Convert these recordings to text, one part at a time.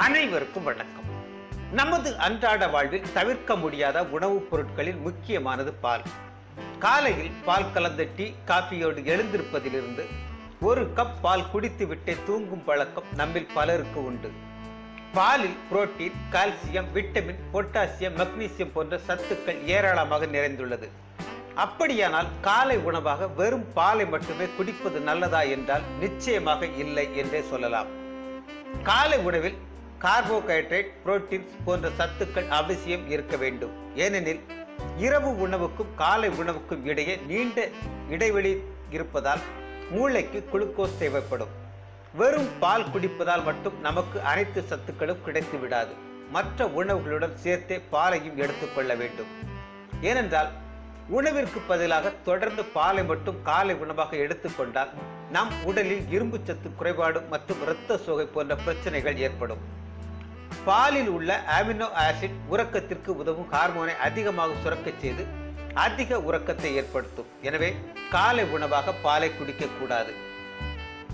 அனைவருக்கும் வணக்கம். நமது அன்றாட வாழ்வில் தவிர்க்க முடியாத உணவுப் பொருட்களில் முக்கியமானது பால். காலையில் பால் கலந்த டீ காஃபியோடு எழுந்திருப்பதிலிருந்து ஒரு கப் பால் குடித்துவிட்டே தூங்கும் பழக்கம் நம்மில் பலருக்கு உண்டு. பாலில் protein calcium vitamin potassium magnesium போன்ற சத்துக்கள் ஏராளமாக நிறைந்துள்ளது. அப்படியானால் காலை உணவாக வெறும் பாலை மட்டுமே குடிப்பது நல்லதா என்றால் நிச்சயமாக இல்லை என்றே சொல்லலாம். காலை உணவில் கார்போஹைட்ரேட் புரோட்டீன்ஸ் போன்ற சத்துக்கள் அவசியம் இருக்க வேண்டும். ஏனெனில் இரவு உணவுக்கும் காலை உணவுக்கும் இடையே நீண்ட இடைவெளி இருப்பதால் மூளைக்கு குளுக்கோஸ் தேவைப்படும். வெறும் பால் குடிப்பதால் மட்டும் நமக்கு அனைத்து சத்துக்களும் கிடைத்து விடாது. மற்ற உணவுகளுடன் சேர்த்தே பாலையும் எடுத்துக்கொள்ள வேண்டும். ஏனென்றால் உணவிற்கு பதிலாக தொடர்ந்து பாலை மட்டும் காலை உணவாக எடுத்துக்கொண்டால் நம் உடலில் இரும்பு சத்து குறைபாடு மற்றும் இரத்த சோகை போன்ற பிரச்சனைகள் ஏற்படும். பாலில் உள்ள அமினோ ஆசிட் உறக்கத்திற்கு உதவும் ஹார்மோனை அதிகமாக சுரக்கச் செய்து அதிக உறக்கத்தை ஏற்படுத்தும். எனவே காலை உணவாக பாலை குடிக்கக்கூடாது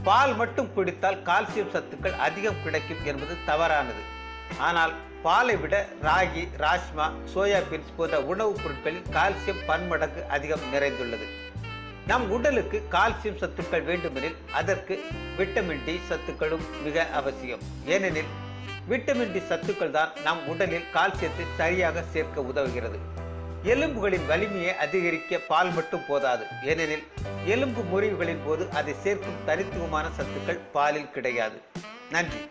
பால் மட்டும் குடித்தால் கால்சியம் சத்துக்கள் அதிகம் கிடைக்கும் என்பது தவறானது. ஆனால் பாலை விட ராகி ராஜ்மா சோயாபீன்ஸ் போன்ற உணவுப் பொருட்களில் கால்சியம் பன்மடங்கு அதிகம் நிறைந்துள்ளது. நம் உடலுக்கு கால்சியம் சத்துக்கள் வேண்டுமெனில் அதற்கு விட்டமின் டி சத்துக்களும் மிக அவசியம். ஏனெனில் விட்டமின் டி சத்துக்கள் தான் நம் உடலில் கால்சியத்தை சரியாக சேர்க்க உதவுகிறது. எலும்புகளின் வலிமையை அதிகரிக்க பால் மட்டும் போதாது. ஏனெனில் எலும்பு முறிவுகளின் போது அதை சேர்க்கும் தனித்துவமான சத்துக்கள் பாலில் கிடையாது. நன்றி.